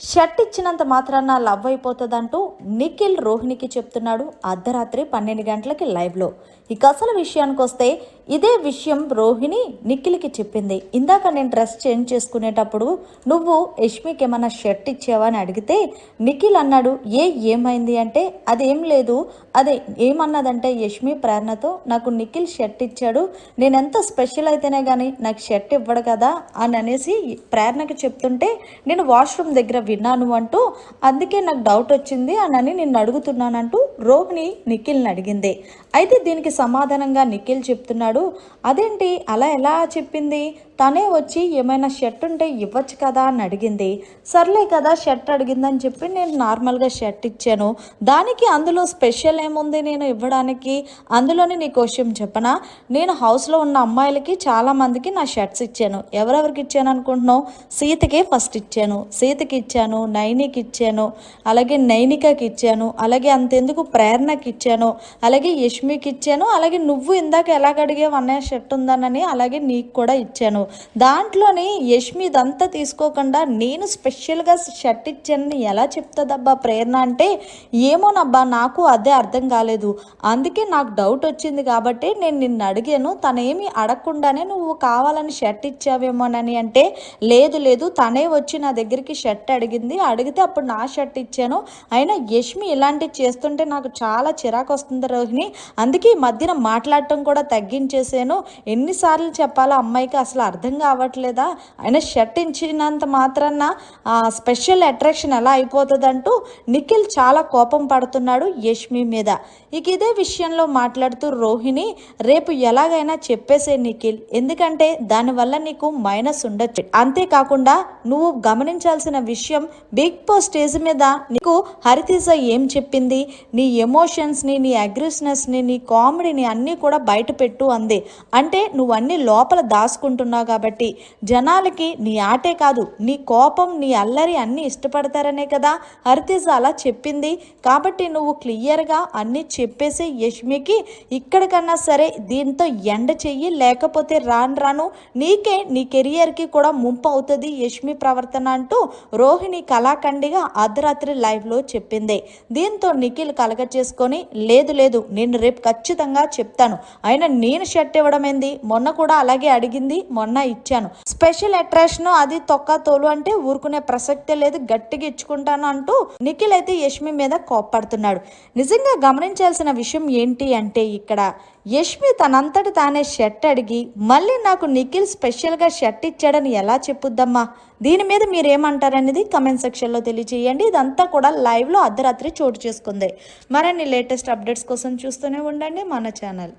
Shirt ఇచ్చినంత మాత్రాన love అయిపోతుందంటూ Nikhil రోహిణికి చెప్తున్నాడు అర్ధరాత్రి పన్నెండు గంటలకి లైవ్లో. ఇక అసలు విషయానికి వస్తే ఇదే విషయం రోహిణి నిఖిల్కి చెప్పింది. ఇందాక నేను డ్రెస్ చేంజ్ చేసుకునేటప్పుడు నువ్వు యష్మికి ఏమైనా షర్ట్ ఇచ్చావా అని అడిగితే నిఖిల్ అన్నాడు ఏ ఏమైంది అంటే అదేం లేదు. అదే ఏమన్నదంటే యష్మి ప్రేరణతో నాకు నిఖిల్ షర్ట్ ఇచ్చాడు. నేను ఎంత స్పెషల్ అయితేనే కానీ నాకు షర్ట్ ఇవ్వడు కదా అని అనేసి ప్రేరణకి చెప్తుంటే నేను వాష్రూమ్ దగ్గర విన్నాను అంటూ అందుకే నాకు డౌట్ వచ్చింది అని అని నిన్ను అడుగుతున్నానంటూ రోహిణి నిఖిల్ని అడిగింది. అయితే దీనికి సమాధానంగా నిఖిల్ చెప్తున్నాడు అదేంటి? అలా ఎలా చెప్పింది? తనే వచ్చి ఏమైనా షర్ట్ ఉంటే ఇవ్వచ్చు కదా అని అడిగింది. సర్లే కదా షర్ట్ అడిగిందని చెప్పి నేను నార్మల్గా షర్ట్ ఇచ్చాను. దానికి అందులో స్పెషల్ ఏముంది నేను ఇవ్వడానికి? అందులోనే నీకు విషయం చెప్పనా? నేను హౌస్లో ఉన్న అమ్మాయిలకి చాలామందికి నా షర్ట్స్ ఇచ్చాను. ఎవరెవరికి ఇచ్చాను అనుకుంటున్నావు? సీతకే ఫస్ట్ ఇచ్చాను. సీతకి ఇచ్చాను నైనికి ఇచ్చాను అలాగే నైనికకి ఇచ్చాను అలాగే అంతెందుకు ప్రేరణకి ఇచ్చాను అలాగే యష్మికి ఇచ్చాను అలాగే నువ్వు ఇందాక ఎలాగ అడిగావు షర్ట్ ఉందనని అలాగే నీకు కూడా ఇచ్చాను. దాంట్లోని యష్మి ఇదంతా తీసుకోకుండా నేను స్పెషల్గా షర్ట్ ఇచ్చానని ఎలా చెప్తుందబ్బా ప్రేరణ అంటే ఏమోనబ్బా నాకు అదే అర్థం కాలేదు. అందుకే నాకు డౌట్ వచ్చింది కాబట్టి నేను నిన్ను అడిగాను. తనేమి అడగకుండానే నువ్వు కావాలని షర్ట్ ఇచ్చావేమోనని అంటే లేదు లేదు తనే వచ్చి నా దగ్గరికి షర్ట్ అడిగింది. అడిగితే అప్పుడు నా షర్ట్ ఇచ్చాను. అయినా యష్మి ఇలాంటివి చేస్తుంటే నాకు చాలా చిరాకు వస్తుంది రోహిణి. అందుకే ఈ మధ్యన మాట్లాడటం కూడా తగ్గించేసాను ఎన్నిసార్లు చెప్పాలో అమ్మాయికి అసలు అర్థం కావట్లేదా? ఆయన షర్ట్ ఇచ్చినంత మాత్రాన స్పెషల్ అట్రాక్షన్ ఎలా అయిపోతుందంటూ నిఖిల్ చాలా కోపం పడుతున్నాడు యష్మి మీద. ఇక ఇదే విషయంలో మాట్లాడుతూ రోహిణి రేపు ఎలాగైనా చెప్పేసే నిఖిల్ ఎందుకంటే దానివల్ల నీకు మైనస్ ఉండొచ్చు. అంతేకాకుండా నువ్వు గమనించాల్సిన విషయం బిగ్ బాస్ స్టేజ్ మీద నీకు హరితీజ ఏం చెప్పింది? నీ ఎమోషన్స్ని నీ అగ్రెసివ్నెస్ని నీ కామెడీని అన్నీ కూడా బయట పెట్టు అంది. అంటే నువ్వు అన్ని లోపల దాచుకుంటున్నావు కాబట్టి జనాలకి నీ ఆటే కాదు నీ కోపం నీ అల్లరి అన్నీ ఇష్టపడతారనే కదా హరితేజ అలా చెప్పింది. కాబట్టి నువ్వు క్లియర్గా అన్నీ చెప్పేసి యష్మికి ఇక్కడికన్నా సరే దీంతో ఎండ చెయ్యి లేకపోతే రాను రాను నీకే నీ కెరియర్కి కూడా ముంపు అవుతుంది యష్మి ప్రవర్తన అంటూ రోహిణి కళాఖండిగా అర్ధరాత్రి లైవ్లో చెప్పింది. దీంతో నిఖిల్ కలగ చేసుకొని లేదు లేదు నేను రేపు ఖచ్చితంగా చెప్తాను. అయినా నేను షర్ట్ ఇవ్వడం ఏంది? మొన్న కూడా అలాగే అడిగింది మొన్న ఇచ్చాను. స్పెషల్ అట్రాక్షన్ అది తొక్క తోలు అంటే ఊరుకునే ప్రసక్తే లేదు గట్టిగా ఇచ్చుకుంటాను అంటూ నిఖిల్ అయితే యష్మి మీద కోప్పడుతున్నాడు. నిజంగా గమనించాల్సిన విషయం ఏంటి అంటే ఇక్కడ యష్మి తనంతటి తానే షర్ట్ అడిగి మళ్ళీ నాకు నిఖిల్ స్పెషల్గా షర్ట్ ఇచ్చాడని ఎలా చెప్పుద్దమ్మా? దీని మీద మీరేమంటారనేది కమెంట్ సెక్షన్లో తెలియజేయండి. ఇదంతా కూడా లైవ్లో అర్ధరాత్రి చోటు చేసుకుంది. మరిన్ని లేటెస్ట్ అప్డేట్స్ కోసం చూస్తూనే ఉండండి మన ఛానల్.